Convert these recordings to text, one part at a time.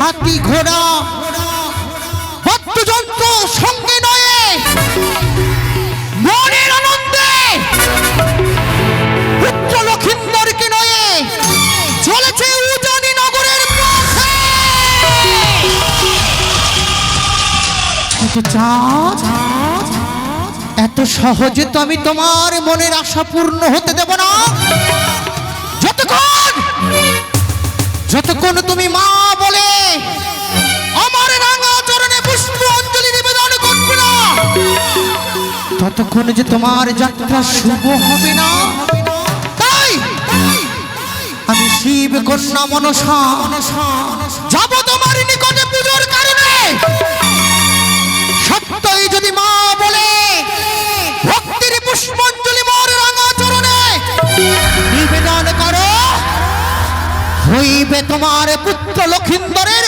হাতি ঘোড়া, বাদ্যযন্ত্র সঙ্গে নয়ে মনের আনন্দে পুত্র লক্ষিন্দরকে চলেছে নগরের এত সহজে তো আমি তোমার মনের আশা পূর্ণ হতে দেব না। যতক্ষণ তুমি মা বলে, আমার রাঙা চরণে পুষ্প অঞ্জলি নিবেদন করবে না, ততক্ষণ যে তোমার যাত্রা শুভ হবে না। তাই আমি শিব কন্যা মনসা, যাব তোমার নিকটে পুজোর কারণে। হইবে তোমার পুত্র লক্ষিন্দরের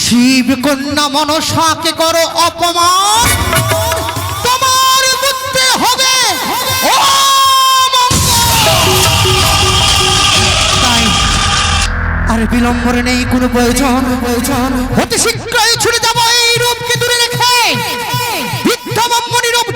শিব কন্যা মনসাকে করো অপমান, তোমার পুত্রে হবে বিলম্বরে নেই কোনো প্রয়োজন। প্রয়োজন অতি শীঘ্রই ছুটে যাব এই রূপকে দূরে রেখে। ব্রাহ্মণী রূপ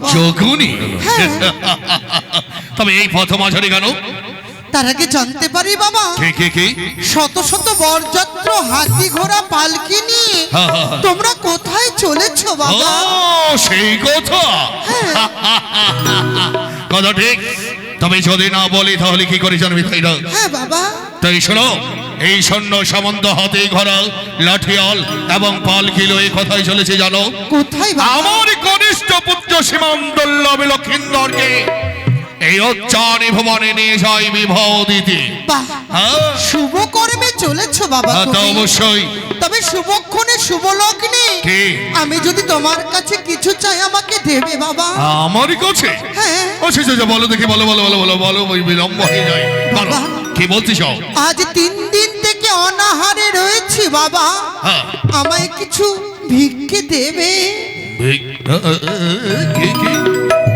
যোগিনী যোগুনি? হ্যাঁ। তবে এই প্রথম পথমাঝারি কেন? তার আগে জানতে পারি বাবা। কে কে কে? শত শত বরযাত্র হাতি ঘোড়া পালকি নিয়ে। হ্যাঁ, হ্যাঁ, হ্যাঁ। তোমরা কোথায় চলেছো বাবা? সেই কথা। কথা ঠিক। তবে যদি না বলি তাহলে কি করে জানবি তাই না? হ্যাঁ বাবা। তাই শোনো এই সৈন্য সামন্ত হাতে ঘরাল লাঠিয়াল এবং পালকি লয়ে কথাই চলেছে জানো? কোথায় আমার কনিষ্ঠ পুত্র সীমান্তল্লভ লক্ষিন্দরকে। এই উচ্চারী ভবনে নিয়ে যাই বিবাহ দিতে হ্যাঁ? শুভ কর্মে চলেছো বাবা হ্যাঁ, তা অবশ্যই। তবে শুভক্ষণে শুভ লগ্নে কি? আমি যদি তোমার কাছে কিছু চাই আমাকে দেবে বাবা। আমার কাছে? হ্যাঁ। বলো দেখি বলো বলো বলো বলো বলো ওই বিলম্ব হয়ে যায়। বাবা। কি বলছিস আজ তিন দিন থেকে অনাহারে রয়েছি বাবা। হ্যাঁ। আমায় কিছু ভিক্ষে দেবে। ভিক- আ, আ, আ, আ, কি কি?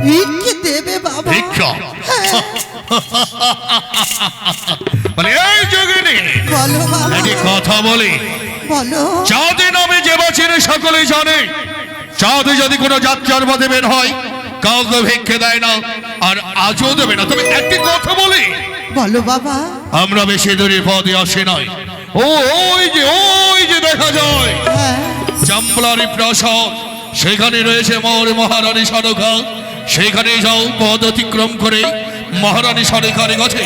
ভিক্ষে দেবে বাবা। ভিক্ষা? হ্যাঁ, মানে এই যুগে নেই। বলো বাবা একটি কথা বলি। বলো। চাঁদে নামে যে সকলেই জানে চাঁদে যদি কোনো যাত্রার পথে বের হয় কাউকে ভিক্ষে দেয় না আর আজও দেবে না। তবে একটি কথা বলি। বলো বাবা। আমরা বেশি দূরের পথে আসি নাই। ও ওই যে ওই যে দেখা যায়। হ্যাঁ। চাম্পলারি প্রাসাদ সেখানে রয়েছে মোর মহারানী সড়কা সেখানে যাও পদ অতিক্রম করে। মহারানী সড়কার কাছে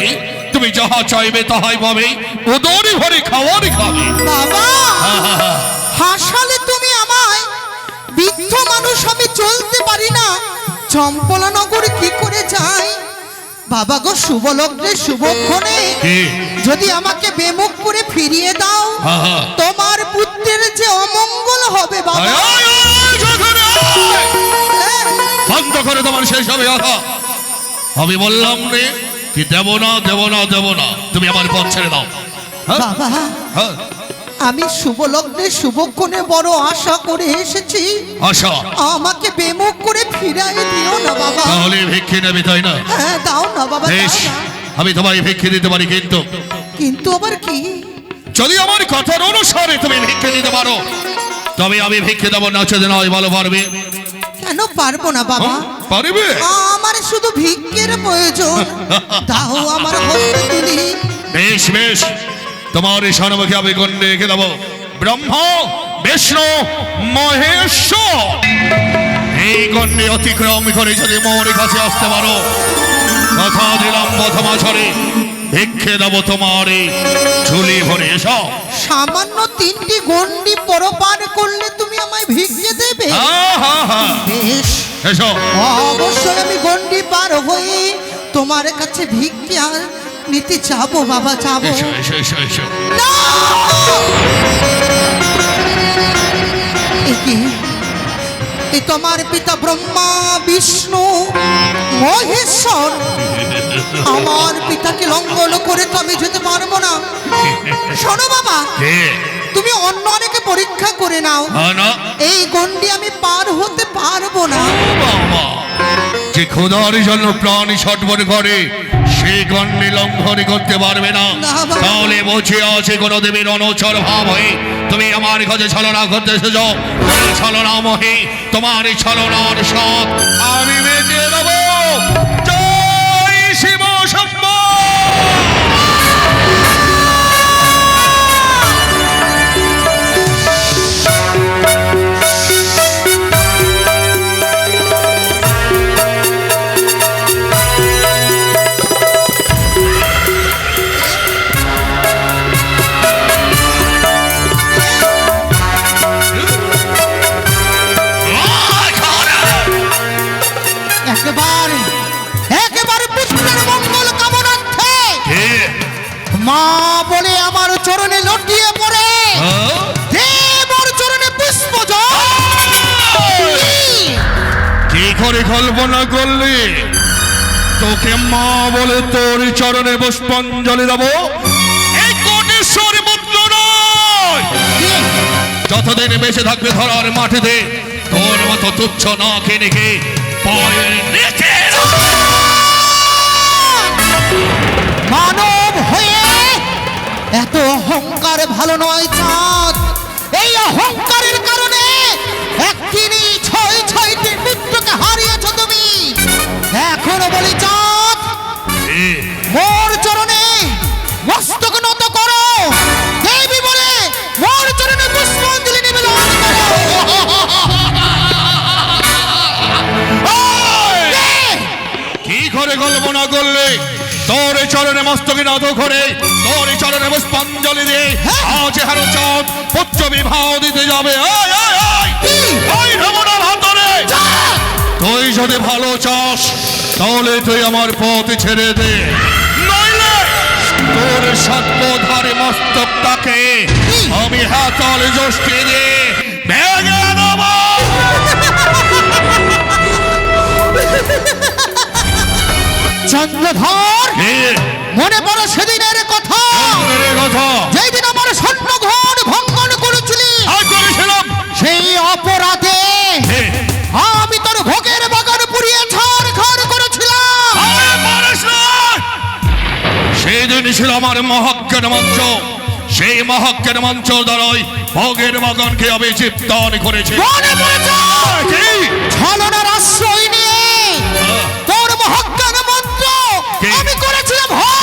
তুমি যাহা চাইবে তাহাই পাবে। উদরি ভরে খাওয়ারই খাবে। বাবা হাসালে তুমি আমায়। বৃদ্ধ মানুষ আমি চলতে পারি না। চম্পলা নগর কি করে যাই? বাবা গো শুভ লগ্নে শুভক্ষণে যদি আমাকে বেমুখ করে ফিরিয়ে দাও। তোমার পুত্রের যে অমঙ্গল হবে বাবা। করে তোমার শেষ হবে আধা আমি বললাম রে কি দেব না দেব না দেব না তুমি আমার পথ ছেড়ে দাও। হ্যাঁ? বাবা হ্যাঁ, আমি শুভ লগ্নে শুভক্ষণে বড় আশা করে এসেছি। আশা? আমাকে বেমুখ করে ফিরাই দিও না বাবা। তাহলে ভিক্ষে নেবে তাই না? হ্যাঁ দাও না বাবা বেশ আমি তোমায় ভিক্ষে দিতে পারি কিন্তু। কিন্তু আবার কি? যদি আমার কথার অনুসারে তুমি ভিক্ষে দিতে পারো তবে আমি ভিক্ষে দেবো নাচতে নয় ভালো পারবে। পারব না বাবা? হ্যাঁ, পারবে? আমার শুধু ভিক্ষের প্রয়োজন। দাও আমার হস্তে তুলি বেশ বেশ। তোমার এই সনমুখে আমি গণ্যে রেখে দেবো। ব্রহ্ম বিষ্ণু মহেশ্বর। এই গণ্যে অতিক্রম করে যদি মোর কাছে আসতে পারো কথা দিলাম প্রথমা ছড়ে ভিক্ষে দেবো তোমার ঝুলি ভরে। এসো। সামান্য তিনটি গন্ডি পরপার করলে তুমি আমায় ভিক্ষে দেবে। বেশ অবশ্যই আমি গন্ডি পার হয়ে তোমার কাছে ভিক্ষে আর নিতে যাব বাবা যাব এসো এ তোমার পিতা ব্রহ্মা বিষ্ণু মহেশ্বর আমার পিতাকে লঙ্ঘন করে তো আমি যেতে পারব না। শোনো বাবা তুমি অন্য অনেকে পরীক্ষা করে নাও। এই গন্ডি আমি পার হতে পারব না। যে খোদার জন্য প্রাণী ছটবট করে সেই গণ্ডে লঙ্ঘন করতে পারবে না। তাহলে বসে আছে কোনো দেবীর অনচর ভাব হয়ে। তুমি আমার কাছে ছলনা করতে এসেছ। ছলনা মহে তোমার ছলনার সৎ আমি বেঁচে দেব কল্পনা করলি তোকে মা বলে তোর চরণে পুষ্পাঞ্জলি দেবো। যতদিন বেঁচে থাকবে ধরার মাটিতে, তোর মতো তুচ্ছ না পায়ের নিচে মানব হয়ে এত অহংকার ভালো নয় চাঁদ। এই অহংকারের এখনও বলি চাঁদ মোর চরণে মস্তক নত করো। দেবী বলে মোর চরণে পুষ্পাঞ্জলি নিবেদন! কি করে কল্পনা করলে? তোর চরণে মস্তকে নত করে তোর চরণে পুষ্পাঞ্জলি দে হ্যাঁ। আজ হারো চাঁদ পুত্র বিবাহ দিতে যাবে। ওই, চাঁদ! তুই যদি ভালো চাস তাহলে তুই আমার পথ ছেড়ে দে। তোর সর্বধারে মস্তকটাকে আমি হাতল জষ্টি দিয়ে ভেঙে দেবো। চন্দ্রধর মনে পড়ে সেদিনের কথা। তোদের কথা। যেই দিন আমার স্বর্ণ ঘর ভঙ্গন করেছিলি সেই অপরাধে সেই দিন ছিল আমার মহাজ্ঞান মঞ্চ। সেই মহাজ্ঞান মঞ্চ দ্বারাই ভোগের বাগানকে আমি চিত্তন করেছি ছলনার আশ্রয় নিয়ে তোর মহাজ্ঞান মন্ত্র কি? আমি করেছিলাম ভোগ।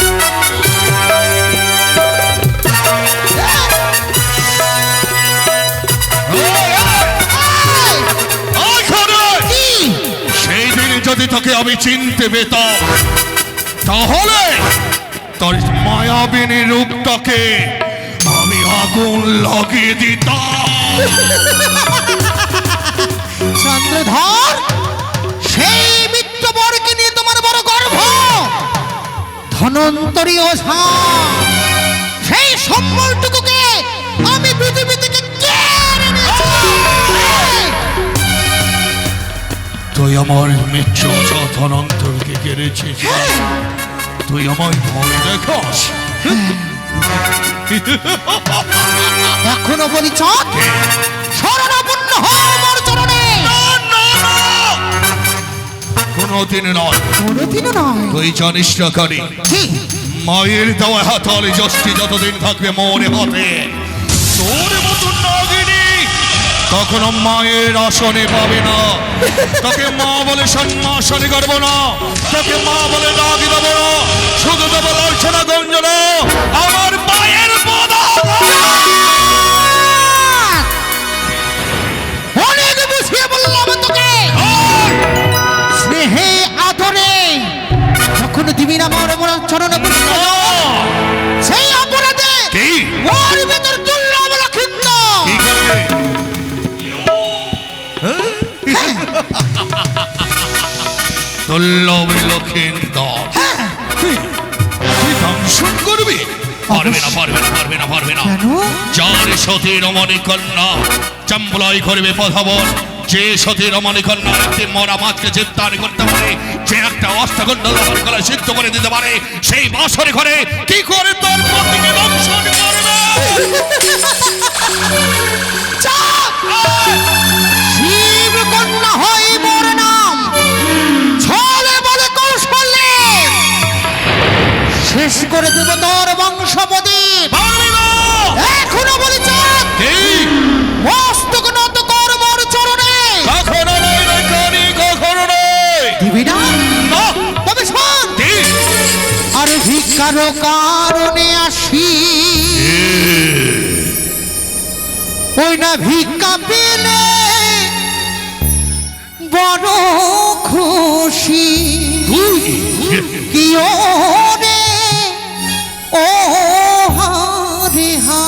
যদি তোকে আমি চিনতে পেতাম, তাহলে তোর মায়াবিনী রূপটাকে আমি আগুন লাগিয়ে দিতাম। চন্দ্রধর, সেই মিত্রবরকে নিয়ে তোমার বড় গর্ব। ধনন্তরী ওঝা সেই সম্বলটুকুকে আমি পৃথিবী থেকে তুই আমার মিত্র ধনন্তরকে কেড়েছিস তুই আমায় ভয় দেখাস এখনও বলি চট শরণাপন্ন হও আমার চরণে। কোনোদিন নয়। কোনোদিনও নয়। তুই জানিস না মায়ের দেওয়া হাতালে জষ্টি যতদিন থাকবে মনে হাতে কখনো মায়ের আসনে পাবে না। তোকে মা বলে সম্মাসনে করব না। তোকে মা বলে ডাকি দেবো না। শুধু দেবো লালছনা গঞ্জনা। আমার মায়ের চরণে দুর্লভ দংশন করবি? পারবে না পারবে না পারবে না পারবে না। যার সতী রমণী কন্যা চাম্বলাই করবে পধাবন যে সতী রমণী কন্যা একটি মরা মাছকে চিত্তান করতে পারে যে একটা অষ্টগণ্ড দহন করে সিদ্ধ করে দিতে পারে সেই বাসরে ঘরে কি করে তোর পতিকে ভিক্ষার কারণে আসি ওই না ভিক্ষা পেলে বড় খুশি? কি ও রে ও হারে হা।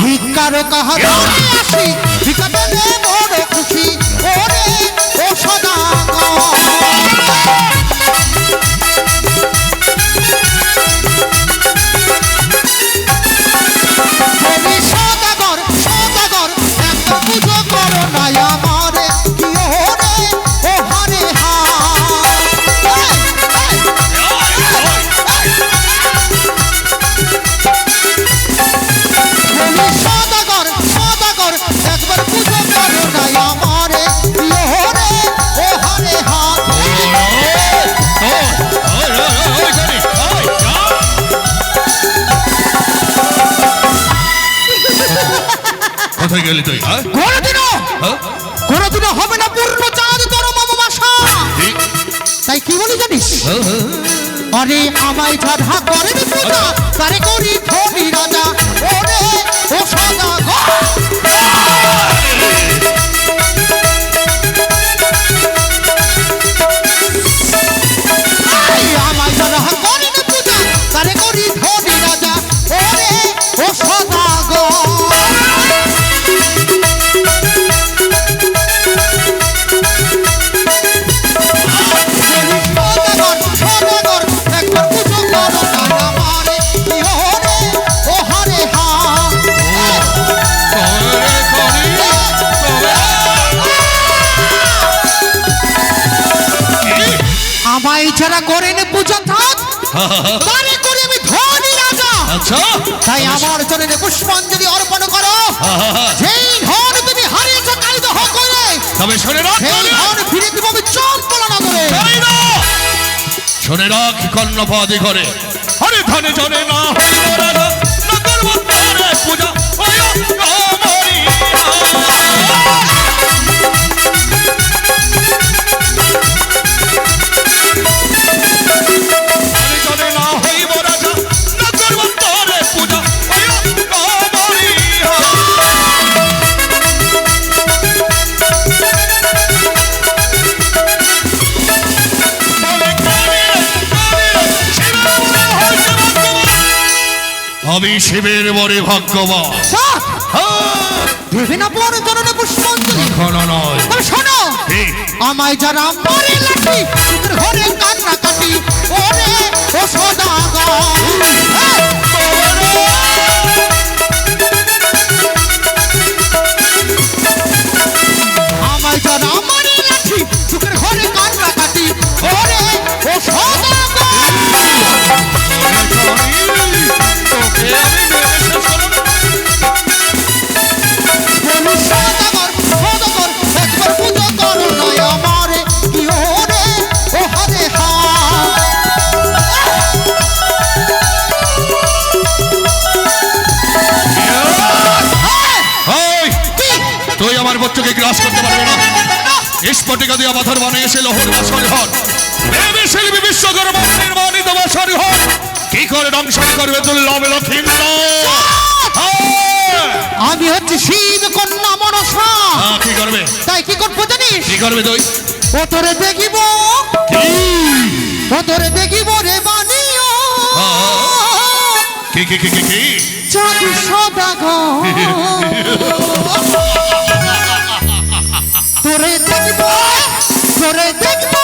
ভিক্ষার কাহার আসি ভিক্ষা গেলি তুই? কোনোদিনও? কোনোদিনও হবে না পূর্ণ চাঁদ তোর মামা বাসা কি? তাই কি বলি জানিস। আরে আমায় যারা করেন পূজা তারে করি ধনী রাজা ওরে ও সাদা গো যারা করেন পূজা থাক তারে করে আমি ধনী রাজা। আচ্ছা। তাই আমার চরণে পুষ্পাঞ্জলি অর্পণ করো। যেই ধন তুমি হারিয়েছ কাল দহ করে তবে শুনে রাখ সেই। ধন ফিরে দিব আমি চম্পলা নগরে তাই না? শুনে রাখ কর্ণপাদি ঘরে। হরে ধনে জনে না করব তারে পূজা। আমি শিবের বরে ভাগ্যবান। সাত হ্যাঁ, দেবে না পর চরণে পুষ্পাঞ্জলি। নয়। তবে শোনো আমায় যারা মারে লাঠি ঘরে কান্না কাটি ওরে ও সদাগর। আমারে বচ্চকে গ্রাস করতে পারবে না। স্ফটিকা দিয়া পাথর বানিয়েছে লোহর বাসর শিল্পী বিশ্বকর্মা নির্মাণিত বাসর ঘর কি করে ধ্বংসন করবে দুর্লভ লক্ষিন্দ আমি হচ্ছে শিব কন্যা মনসা। কি করবে? তাই কি করব জানিস? কি করবে তুই? ও তোরে দেখিব। ও তোরে দেখিব রে বানিও কি কি কি কি কি? চাঁদ সদাগর তোরে দেখিব তোরে দেখিব।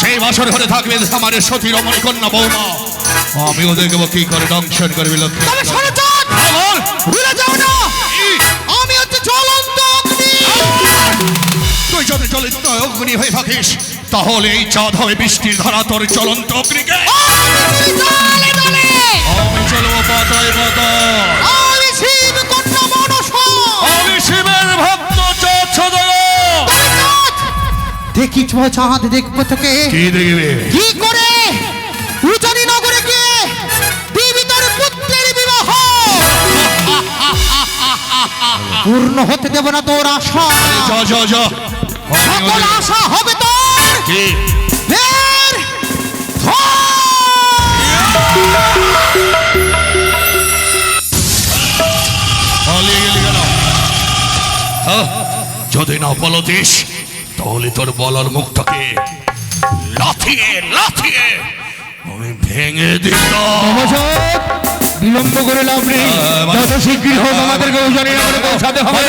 সেই বাসর ঘরে থাকবে আমার সতী রমণী কন্যা বৌমা। আমিও দেখব কি করে দংশন করবি লক্ষ্মী। ভুলে যাও না! আমি হচ্ছে জ্বলন্ত অগ্নি! তুই যদি চলে অগ্নি হয়ে থাকিস তাহলে এই চাঁদ হবে বৃষ্টির ধারা তোর চলন্ত অগ্নিকে। আমি দলে দলে আমি চলবো পাতায় পাতায়। আমি শিব কন্যা মনস! আমি শিবের ভক্ত। দেখিছ চাঁদ দেখব তোকে। কি দেখবে? কি করে? উজানি নগরে গিয়ে দিবি তোর পুত্রের বিবাহ। পূর্ণ হতে দেব না তোর আশা। সকল আশা হবে তোর। কেন? হ্যাঁ? যদি না বলতিস তাহলে তোর বলার মুখটাকে লাথিয়ে লাথিয়ে আমি ভেঙে ভেঙে দিত বিলম্ব করে লাভ নেই। যত শীঘ্রই হোক আমাদেরকে ওজনে করে পৌঁছাতে হবে।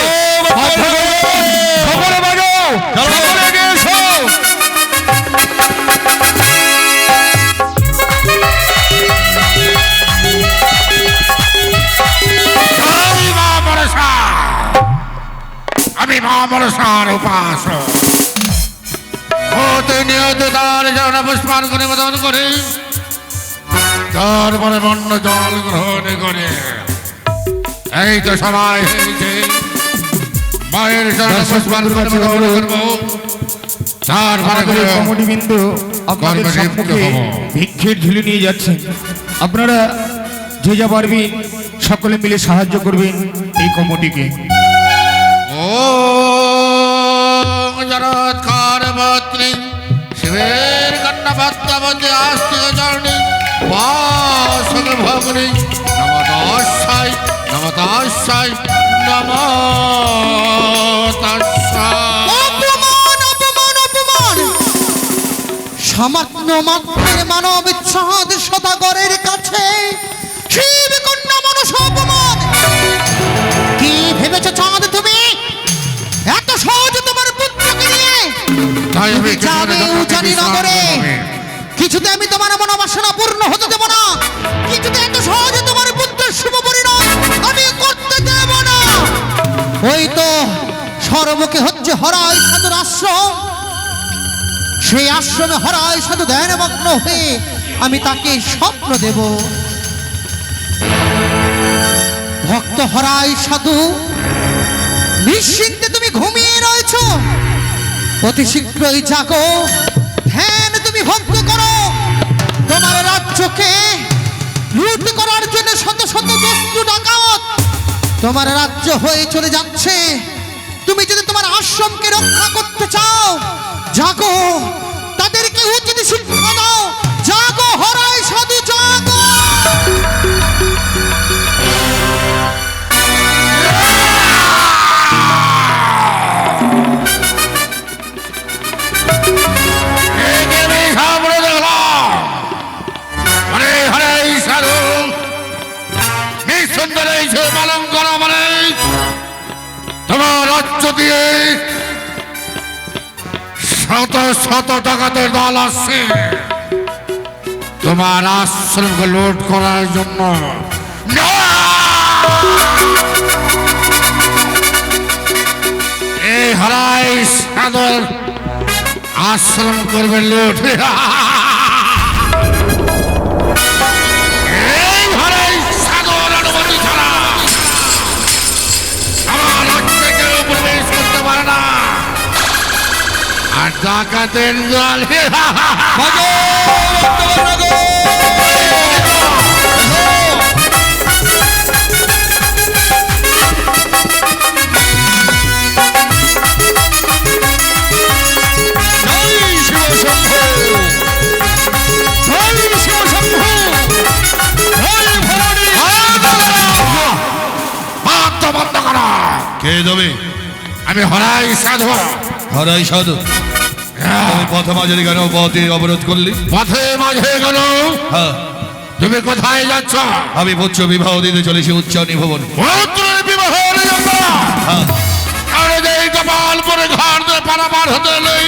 সকলে বাজো। সকলে এসো। আমি মা মনসার উপাস তার পুষ্পান করে মদন করে। তারপরে বন্য জল গ্রহণ করে। এই তো সময় হয়েছে মায়ের চরণ পুষ্পান করে মদন করব। তারপরে আমাদের করে আপনাদের সম্মুখে ভিক্ষের ঝুলি নিয়ে যাচ্ছেন। আপনারা যে যা পারবেন সকলে মিলে সাহায্য করবেন এই কমিটিকে অপমান অপমান সামান্য মাত্রের মানব চাঁদ সদাগরের কাছে শিব কন্যা মানুষ অপমান। কি ভেবেছো চাঁদ তুমি? এত সহজ তোমার পুত্রকে নিয়ে? যাবে উজানি নগরে। কিছুতে আমি তোমার মনোবাসনা পূর্ণ হতে দেব না। ওই তো সর্বকে হচ্ছে হরাই সাধুর আশ্রম। সেই আশ্রমে হরাই সাধু ধ্যানমগ্ন হয়ে আমি তাকে স্বপ্ন দেব। ভক্ত হরাই সাধু, নিশ্চিন্তে তুমি ঘুমিয়ে রয়েছ। অতি শীঘ্রই জাগো, ধ্যান তুমি ভক্ত করো। তোমার রাজ্যকে লুট করার জন্য শত শত দস্যু ডাকাত তোমার রাজ্য হয়ে চলে যাচ্ছে। তুমি যদি তোমার আশ্রমকে রক্ষা করতে চাও, জাগো, তাদেরকে উচিত শিক্ষা দাও। জাগো, হরাই সাধু, জাগো। একেবারে সামনে দেখলাম তোমার রাজ্য দিয়ে শত শত টাকাতের দল আসছে। তোমার আশ্রমকে লোড করার জন্য। এই হারাই সাধুর আশ্রম করবে লুট মাত্র বন্ধ করো। কে দেবে? আমি হরাই সাধু। হরাই সাধু। তুমি পথ মাঝারি কেন পথে অবরোধ করলি? পথে মাঝে গেল হ্যাঁ। তুমি কোথায় যাচ্ছ? আমি পুত্র বিবাহ দিতে চলেছি উচ্চ হ্যাঁ। কপাল ঘর পারাবার হতে নেই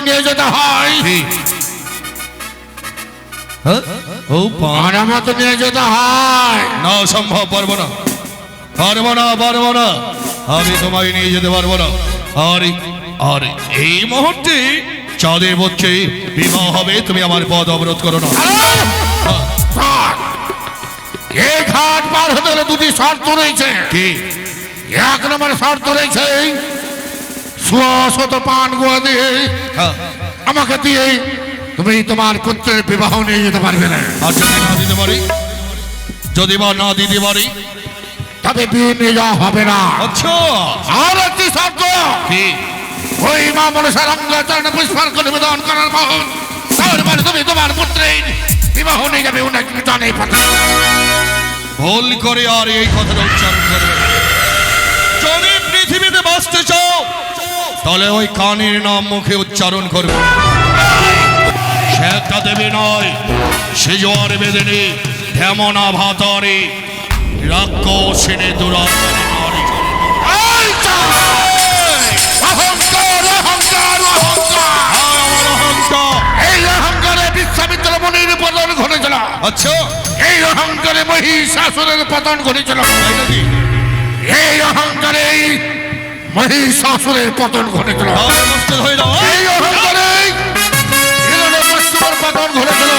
নিয়ে যেতে হয়। হ্যাঁ? ও পা অনুমতি নিয়ে যেতে হয়। না সম্ভব পারব না। পারব না পারব না। আমি তোমায় নিয়ে যেতে পারব না। আর আর এই মুহূর্তে চাঁদের পক্ষে বিবাহ হবে তুমি আমার পথ অবরোধ করো না। ঘাট। এই ঘাট পার হতে হলে দুটি শর্ত রয়েছে। কি? এক নম্বর শর্ত রয়েছে শত পান গোয়া দিয়ে হ্যাঁ, আমাকে দিয়ে তুমি তোমার পুত্রের বিবাহ নিয়ে যেতে পারবে না। আর যদি না দিতে পারি? যদি বা না দিতে পারি তবে বিয়ে নিয়ে যাওয়া হবে না। আর একটি শর্ত কি? ওই মা মনসার অঙ্গাচরণে পুষ্পার্ঘ নিবেদন করার পর তারপরে তুমি তোমার পুত্রের বিবাহ নিয়ে যাবে অনেক জানে ভুল করে আর এই কথাটা উচ্চারণ করবে। যদি পৃথিবীতে বাঁচতে চাও তাহলে ওই কানের নাম মুখে উচ্চারণ করবে। সে একটা দেবী নয় সে জোয়ার বেদিনী হেমনা ভাতারে রাক্ষসিনী দুরাচারী নারী অহংকার অহংকার অহংকার অহংকার এই অহংকারে বিশ্বামিত্র মুনির পতন ঘটেছিল। আচ্ছা এই অহংকারে মহিষাসুরের পতন ঘটেছিল এই অহংকারে মহিষাসুরের পতন ঘটেছিল। হয়ে যাও। এই অহংকারে পতন ঘটেছিল।